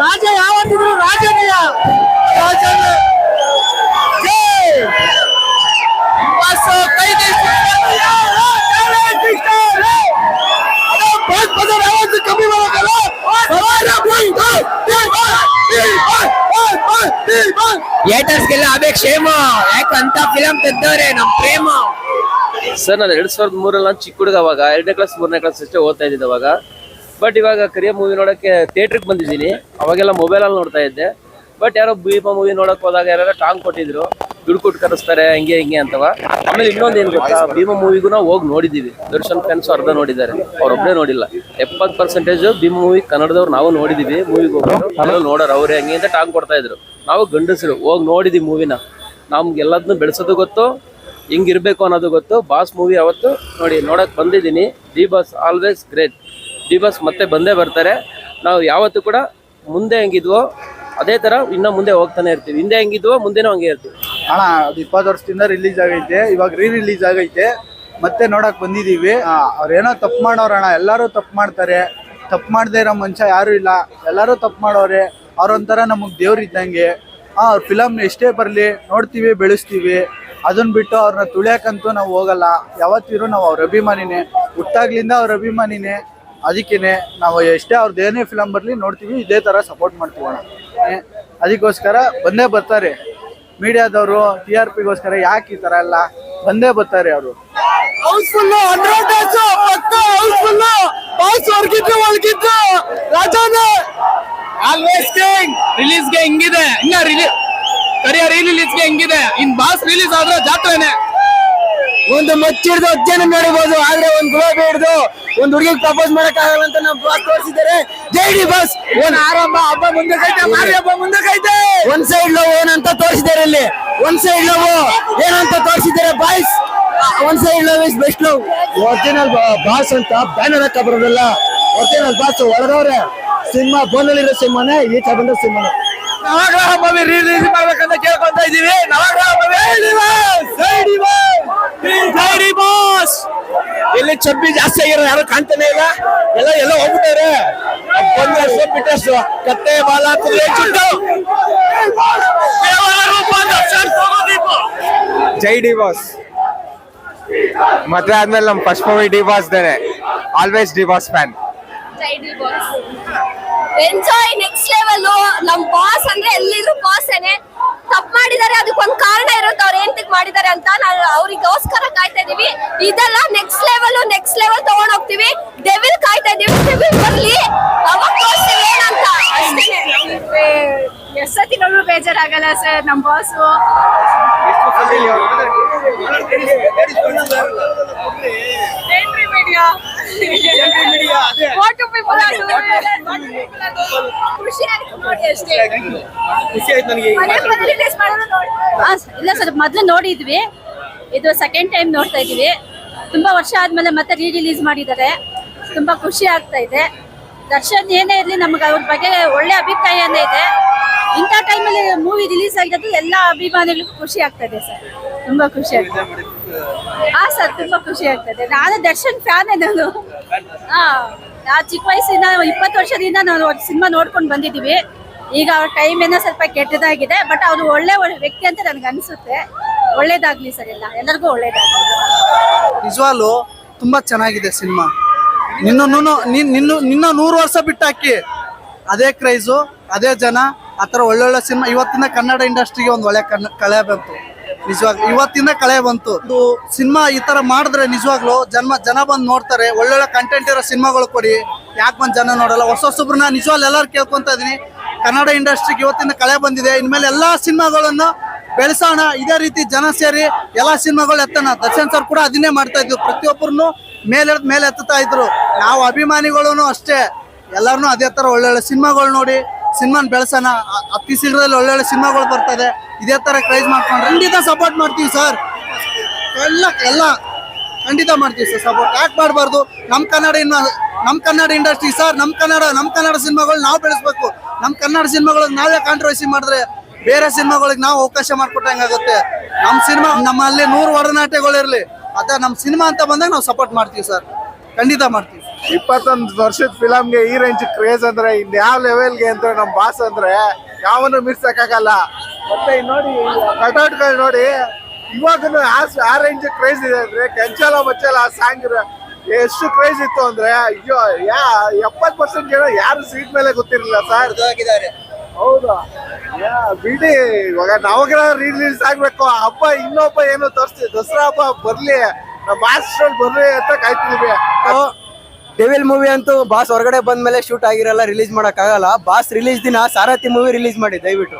ರಾಜ ಯಾವತ್ತಿದ್ರು ರಾಜನಯ್ಯ ರಾಜನ ಕಮ್ಮಿ ಮಾಡಲ್ಲ ಥಿಯೇಟರ್ಸ್ಗೆಲ್ಲ ಅಭೇ ಕ್ಷೇಮ ಯಾಕಂತ ಫಿಲಂ ತೆದ್ದವ್ರೆ ನಮ್ ಪ್ರೇಮ ಸರ್, ನಾನು ಎರಡು ಸಾವಿರದ ಮೂರಲ್ಲಿ ನಾನು ಚಿಕ್ಕ ಹುಡುಗ ಅವಾಗ, ಎರಡನೇ ಕ್ಲಾಸ್ ಮೂರನೇ ಕ್ಲಾಸ್ ಅಷ್ಟೇ ಓದ್ತಾ ಇದ್ದಿದ್ದು ಅವಾಗ. ಬಟ್ ಇವಾಗ ಕರಿಯ ಮೂವಿ ನೋಡೋಕ್ಕೆ ಥಿಯೇಟ್ರಿಗೆ ಬಂದಿದ್ದೀನಿ. ಅವಾಗೆಲ್ಲ ಮೊಬೈಲಲ್ಲಿ ನೋಡ್ತಾ ಇದ್ದೆ. ಬಟ್ ಯಾರೋ ಭೀಮ ಮೂವಿ ನೋಡೋಕೆ ಹೋದಾಗ ಯಾರೋ ಟಾಂಗ್ ಕೊಟ್ಟಿದ್ರು, ದುಡ್ಡು ಕೊಟ್ಟು ಕರೆಸ್ತಾರೆ, ಹಂಗೆ, ಹಿಂಗೆ ಅಂತವ. ಆಮೇಲೆ ಇನ್ನೊಂದು ಏನು ಗೊತ್ತಾ ಭೀಮ ಮೂವಿಗೂ ನಾವು ಹೋಗಿ ನೋಡಿದ್ದೀವಿ ದರ್ಶನ್ ಫ್ಯಾನ್ಸ್ ಅರ್ಧ ನೋಡಿದ್ದಾರೆ. ಅವ್ರೊಬ್ಬರೇ ನೋಡಿಲ್ಲ. ಎಪ್ಪತ್ತು ಪರ್ಸೆಂಟೇಜ್ ಭೀಮ ಮೂವಿ ಕನ್ನಡದವ್ರು ನಾವು ನೋಡಿದ್ದೀವಿ ಮೂವಿಗೆ ಹೋಗೋರು ಕೆಲವು ನೋಡೋರು ಅವರೇ ಹಂಗೆ ಅಂತ ಟಾಂಗ್ ಕೊಡ್ತಾ ಇದ್ರು. ನಾವು ಗಂಡಸರು, ಹೋಗಿ ನೋಡಿದೀವಿ ಮೂವಿನ ನಮ್ಗೆ ಎಲ್ಲದನ್ನೂ ಬೆಳೆಸೋದು ಗೊತ್ತು ಹಿಂಗಿರ್ಬೇಕು ಅನ್ನೋದು ಗೊತ್ತು. ಬಾಸ್ ಮೂವಿ ಅವತ್ತು ನೋಡಿ, ನೋಡಕ್ ಬಂದಿದ್ದೀನಿ. D boss always great D boss ಮತ್ತೆ ಬಂದೇ ಬರ್ತಾರೆ. ನಾವು ಯಾವತ್ತೂ ಕೂಡ ಮುಂದೆ ಹೆಂಗಿದ್ವೋ, ಅದೇ ತರ ಇನ್ನ ಮುಂದೆ ಹೋಗ್ತಾನೆ ಇರ್ತೀವಿ. ಹಿಂದೆ ಹೆಂಗಿದ್ವೋ, ಮುಂದೆನೂ ಹಂಗೆ ಇರ್ತೀವಿ. ಅಣ್ಣ, ಅದು ಇಪ್ಪತ್ತು ವರ್ಷದಿಂದ ರಿಲೀಸ್ ಆಗೈತೆ, ಇವಾಗ ರೀ ರಿಲೀಸ್ ಆಗೈತೆ. ಮತ್ತೆ ನೋಡಕ್ ಬಂದಿದ್ದೀವಿ. ಅವ್ರೇನೋ ತಪ್ಪು ಮಾಡೋರಣ ಎಲ್ಲರೂ ತಪ್ಪು ಮಾಡ್ತಾರೆ. ತಪ್ಪು ಮಾಡದೇ ಇರೋ ಮನುಷ್ಯ ಯಾರು ಇಲ್ಲ. ಎಲ್ಲರೂ ತಪ್ಪು ಮಾಡೋರೆ. ಅವ್ರೊಂಥರ ನಮಗೆ ದೇವ್ರು ಇದ್ದಂಗೆ ಅವ್ರ ಫಿಲಮ್ ಎಷ್ಟೇ ಬರಲಿ, ನೋಡ್ತೀವಿ, ಬೆಳೆಸ್ತೀವಿ. ಅದನ್ನ ಬಿಟ್ಟು ಅವ್ರನ್ನ ತುಳಿಯಕ್ಕಂತೂ ನಾವು ಹೋಗಲ್ಲ. ಯಾವತ್ತಿರೂ ನಾವು ಅವ್ರ ಅಭಿಮಾನಿನೇ. ಹುಟ್ಟಾಗ್ಲಿಂದ ಅವ್ರ ಅಭಿಮಾನಿನೇ. ಅದಕ್ಕೇನೆ ನಾವು ಎಷ್ಟೇ ಅವ್ರದ್ದು ಏನೇ ಫಿಲಮ್ ಬರಲಿ ನೋಡ್ತೀವಿ ಇದೇ ಥರ ಸಪೋರ್ಟ್ ಮಾಡ್ತೀವಿ ಅಣ್ಣ. ಏ, ಅದಕ್ಕೋಸ್ಕರ ಬಂದೇ ಬರ್ತಾರೆ. ಮೀಡಿಯಾದವರು ಟಿ ಆರ್ ಪಿಗೋಸ್ಕರ ಯಾಕೆ ಈ ಥರ ಎಲ್ಲ ಬಂದೇ ಬರ್ತಾರೆ ಅವರು. ಆಲ್ವೇಸ್ ಕಿಂಗ್ ರಿಲೀಸ್ಗೆ ಹಿಂಗಿದೆ. ಇನ್ನ ರಿಲೀಸ್ ಕರಿಯ ರಿಲೀಸ್ಗೆ ಹೆಂಗಿದೆ. ಇನ್ ಬಾಸ್ ರಿಲೀಸ್ ಆದ್ರೆ ಜಾತ್ರೆನೆ. ಒಂದು ಮಚ್ಚಿಡ್ದು ಅಜ್ಜನ ನೋಡಬಹುದು ಆದ್ರೆ ಒಂದ್ ಗುಲಾಬಿ ಹಿಡ್ದು ಒಂದ್ ಹುಡುಗಿಗೆ ಪ್ರಪೋಸ್ ಮಾಡಕ್ ಆಗಲ್ಲ ಅಂತ ನಮ್ಮ ಬಾಸ್ ತೋರಿಸಿದ್ದಾರೆ. ಜೈಡಿ ಬಾಸ್ ಒಂದ್ ಆರಂಭ? ಹಬ್ಬ ಮುಂದಕ್ಕೈತೆ ಮಾರಿ ಹಬ್ಬ ಕೈತೆ ಒಂದ್ ಸೈಡ್ ಲವ್ ಏನಂತ ತೋರಿಸಿದ್ದಾರೆ ಇಲ್ಲಿ. ಒಂದ್ ಸೈಡ್ ಲವ್ ಏನಂತ ತೋರಿಸಿದ್ದಾರೆ ಬಾಯ್ಸ್ ಒಂದ್ side love is best love original boss ಅಂತ ಬ್ಯಾನರ್ ಹಾಕ ಬರೋದಲ್ಲ. Original boss ಒಳಗವ್ರೆ. ಸಿಂಹ ಬೋನಲ್ಲಿರೋ ಸಿಂಹನೇ ಈಚೆ ಬಂದ ಸಿನಿಮಾನೇ. ನವಗ್ರಹ ಮೂವಿ ರಿಲೀಸ್ ಮಾಡ್ಬೇಕಂತ ಕೇಳ್ಕೊಂತ ಇದೀವಿ ನವಗ್ರಹ ಮೂವಿ ಬಾಸ್ ಇಲ್ಲಿ ಚಬ್ಬಿ ಜಾಸ್ತಿ ಆಗಿರೋ ಯಾರು ಕಾಣ್ತಾನೆ ಇಲ್ಲ? ಎಲ್ಲ ಎಲ್ಲ ಹೋಗ್ಬಿಟ್ಟಾರೆ ಬಂದಷ್ಟು ಬಿಟ್ಟಷ್ಟು ಕತ್ತೆ ಬಾಲ ಕುದುರೆ ಚುಟ್ಟು. ಜೈ ಡಿ ಬಾಸ್ ಮದ್ವೆ ಆದ್ಮೇಲೆ ನಮ್ ಫಸ್ಟ್ ಮೂವಿ ಡಿ ಬಾಸ್ ದೇನೆ always D boss fan enjoy next level ನಮ್ ಬಾಸ್ ಅಂದ್ರೆ ಎಲ್ಲಿದ್ರು ಬಾಸ್ ಏನೆ. ತಪ್ಪು ಮಾಡಿದ್ದಾರೆ ಅದಕ್ಕೊಂದ್ ಕಾರಣ ಇರುತ್ತೆ ಅವ್ರು ಏಂತಕ್ ಮಾಡಿದ್ದಾರೆ ಅಂತ ನಾವು ಅವ್ರಿಗೋಸ್ಕರ ಕಾಯ್ತಾ ಇದೀವಿ. ಇದೆಲ್ಲ ನೆಕ್ಸ್ಟ್ ಲೆವೆಲ್ ನೆಕ್ಸ್ಟ್ ಲೆವೆಲ್ ತಗೊಂಡ್ ಹೋಗ್ತೀವಿ. ಡೆವಿಲ್ ಕಾಯ್ತಾ ಇದೀವಿ. ಡೆವಿಲ್ ಬರ್ಲಿ. ಅವಾಗ ಏನಂತ ಎಷ್ಟೊತ್ತಿ ನೋಡ್ರು ಬೇಜಾರಾಗಲ್ಲ ಸರ್ ನಮ್ ಬಾಸು ಏನ್ರಿ do ಇಲ್ಲ ಸರ್ ಮೊದ್ಲು ನೋಡಿದ್ವಿ. ಇದು ಸೆಕೆಂಡ್ ಟೈಮ್ ನೋಡ್ತಾ ಇದೀವಿ ತುಂಬಾ ವರ್ಷ ಆದ್ಮೇಲೆ ಮತ್ತೆ ರೀ ರಿಲೀಸ್ ಮಾಡಿದ್ದಾರೆ. ತುಂಬಾ ಖುಷಿ ಆಗ್ತಾ ಇದೆ. ದರ್ಶನ್ ಏನೇ ಇರಲಿ ನಮ್ಗೆ ಅವ್ರ ಬಗ್ಗೆ ಒಳ್ಳೆ ಅಭಿಪ್ರಾಯನೇ ಇದೆ. ಇಂಥ ಟೈಮಲ್ಲಿ ಮೂವಿ ರಿಲೀಸ್ ಆಗಿರೋದು ಎಲ್ಲ ಅಭಿಮಾನಿಗಳಿಗೂ ಖುಷಿ ಆಗ್ತದೆ ಸರ್. ತುಂಬಾ ಖುಷಿ ಆಗ್ತದೆ. ಹಾ ಸರ್ ತುಂಬಾ ಖುಷಿ ಆಗ್ತದೆ. ನಾನು ದರ್ಶನ್ ಫ್ಯಾನ್ ನಾನು. ಹಾ ಚಿಕ್ಕ ವಯಸ್ಸಿನ ಇಪ್ಪತ್ತು ವರ್ಷದಿಂದ ನಾನು ಸಿನಿಮಾ ನೋಡ್ಕೊಂಡು ಬಂದಿದ್ದೀವಿ. ಈಗ ಅವ್ರ ಟೈಮ್ ಏನೋ ಸ್ವಲ್ಪ ಕೆಟ್ಟದಾಗಿದೆ ಬಟ್ ಅವರು ಒಳ್ಳೆ ಒಳ್ಳೆ ವ್ಯಕ್ತಿ ಅಂತ ನನಗೆ ಅನಿಸುತ್ತೆ. ಒಳ್ಳೇದಾಗ್ಲಿ ಸರ್ ಎಲ್ಲ. ಎಲ್ಲರಿಗೂ ಒಳ್ಳೇದಾಗ್ಲಿ. ನಿಜವಾಗ್ಲು ತುಂಬಾ ಚೆನ್ನಾಗಿದೆ ಸಿನಿಮಾ. ನಿನ್ನ ನಿನ್ನ ನಿನ್ನ ನೂರು ವರ್ಷ ಬಿಟ್ಟಾಕಿ. ಅದೇ ಕ್ರೈಸು ಅದೇ ಜನ ಆ ಥರ ಒಳ್ಳೊಳ್ಳೆ ಸಿನಿಮಾ ಇವತ್ತಿನ ಕನ್ನಡ ಇಂಡಸ್ಟ್ರಿಗೆ ಒಂದು ಒಳ್ಳೆ ಕನ್ನ ಕಳೆ ಬಂತು. ನಿಜವಾಗ್ಲು ಇವತ್ತಿನ ಕಳೆ ಬಂತು. ಇದು ಸಿನಿಮಾ ಈ ಥರ ಮಾಡಿದ್ರೆ ನಿಜವಾಗ್ಲು ಜನ್ಮ ಜನ ಬಂದು ನೋಡ್ತಾರೆ. ಒಳ್ಳೊಳ್ಳೆ ಕಂಟೆಂಟ್ ಇರೋ ಸಿನಿಮಾಗಳು ಕೊಡಿ. ಯಾಕೆ ಬಂದು ಜನ ನೋಡಲ್ಲ? ಹೊಸ ಹೊಸಬ್ರನ್ನ ನಿಜವಾಗ್ಲು ಎಲ್ಲರೂ ಕೇಳ್ಕೊತಾ ಇದ್ದೀನಿ ಕನ್ನಡ ಇಂಡಸ್ಟ್ರಿಗೆ ಇವತ್ತಿನ ಕಳೆ ಬಂದಿದೆ. ಇನ್ಮೇಲೆ ಎಲ್ಲ ಸಿನಿಮಾಗಳನ್ನು ಬೆಳೆಸೋಣ. ಇದೇ ರೀತಿ ಜನ ಸೇರಿ ಎಲ್ಲ ಸಿನಿಮಾಗಳು ಎತ್ತೋಣ. ದರ್ಶನ್ ಸರ್ ಕೂಡ ಅದನ್ನೇ ಮಾಡ್ತಾ ಇದ್ವಿ ಪ್ರತಿಯೊಬ್ಬರನ್ನು ಮೇಲೆ ಮೇಲೆ ಎತ್ತುತ್ತಾ ಇದ್ರು. ನಾವು ಅಭಿಮಾನಿಗಳೂ ಅಷ್ಟೇ. ಎಲ್ಲರೂ ಅದೇ ಥರ ಒಳ್ಳೊಳ್ಳೆ ಸಿನಿಮಾಗಳು ನೋಡಿ ಸಿನಿಮಾನ ಬೆಳೆಸೋಣ. ಅತಿ ಶೀಘ್ರದಲ್ಲಿ ಒಳ್ಳೊಳ್ಳೆ ಸಿನಿಮಾಗಳು ಬರ್ತದೆ. ಇದೇ ತರ ಕ್ರೈಸ್ ಮಾಡ್ಕೊಂಡು ಖಂಡಿತ ಸಪೋರ್ಟ್ ಮಾಡ್ತೀವಿ ಸರ್ ಎಲ್ಲ ಎಲ್ಲ ಖಂಡಿತ ಮಾಡ್ತೀವಿ ಸರ್ ಸಪೋರ್ಟ್ ಯಾಕೆ ಮಾಡಬಾರ್ದು? ನಮ್ಮ ಕನ್ನಡ ಇನ್ನು ನಮ್ಮ ಕನ್ನಡ ಇಂಡಸ್ಟ್ರಿ ಸರ್ ನಮ್ಮ ಕನ್ನಡ ನಮ್ಮ ಕನ್ನಡ ಸಿನಿಮಾಗಳು ನಾವು ಬೆಳೆಸ್ಬೇಕು. ನಮ್ಮ ಕನ್ನಡ ಸಿನಿಮಾಗಳಿಗೆ ನಾವೇ ಕಾಂಟ್ರವರ್ಸಿ ಮಾಡಿದ್ರೆ ಬೇರೆ ಸಿನಿಮಾಗಳಿಗೆ ನಾವು ಅವಕಾಶ ಮಾಡ್ಕೊಟ್ಟಂಗಾಗುತ್ತೆ ನಮ್ಮ ಸಿನಿಮಾ, ನಮ್ಮಲ್ಲಿ ನೂರು ಒಡನಾಟ್ಯಗಳಿರಲಿ ಅದ ನಮ್ಮ ಸಿನಿಮಾ ಅಂತ ಬಂದಾಗ ನಾವು ಸಪೋರ್ಟ್ ಮಾಡ್ತೀವಿ ಸರ್ ಖಂಡಿತ ಮಾಡ್ತೀವಿ ಇಪ್ಪತ್ತೊಂದು ವರ್ಷದ ಫಿಲಮ್ಗೆ ಈ ರೇಂಜ್ ಕ್ರೇಜ್ ಅಂದ್ರೆ ಇನ್ಯಾವ ಲೆವೆಲ್ಗೆ ಅಂದ್ರೆ ನಮ್ಮ ಬಾಸ್ ಅಂದ್ರೆ ಯಾವನು ಮಿರ್ಸಕ್ಕಾಗಲ್ಲ. ಮತ್ತೆ ನೋಡಿ ಕಟೌಟ್ಗಳು ನೋಡಿ ಇವಾಗನು ಆ ಆ ರೇಂಜ್ ಕ್ರೇಜ್ ಇದೆ ಅಂದ್ರೆ ಕೆಂಚಲ ಬಚ್ಚಲ ಆ ಸಾಂಗ್ ಎಷ್ಟು ಕ್ರೇಜ್ ಇತ್ತು ಅಂದ್ರೆ ಅಯ್ಯೋ ಯಾ ಎಪ್ಪತ್ ಪರ್ಸೆಂಟ್ ಜನ ಯಾರು ಸೀಟ್ ಮೇಲೆ ಗೊತ್ತಿರಲಿಲ್ಲ ಸರ್ ಹೌದಾ. ಬಿಡಿ ಇವಾಗ ನವಗ್ರಹ ರಿಲೀಸ್ ಆಗ್ಬೇಕು. ಹಬ್ಬ ಇನ್ನೊಬ್ಬ ಏನು ತೋರಿಸ್ತೀವಿ ದಸರಾ ಹಬ್ಬ ಬರ್ಲಿ. ನಮ್ಮ ಮಾಸ್ಟರ್ ಬರ್ಲಿ ಅಂತ ಕಾಯ್ತಿದೀವಿ. ಡೆವಿಲ್ ಮೂವಿ ಅಂತೂ ಬಾಸ್ ಹೊರಗಡೆ ಬಂದ ಮೇಲೆ ಶೂಟ್ ಆಗಿರಲ್ಲ ರಿಲೀಸ್ ಮಾಡಕ್ ಆಗಲ್ಲ ಬಾಸ್ ರಿಲೀಸ್ ದಿನ ಸಾರಥಿ ಮೂವಿ ರಿಲೀಸ್ ಮಾಡಿ, ದಯವಿಟ್ಟು.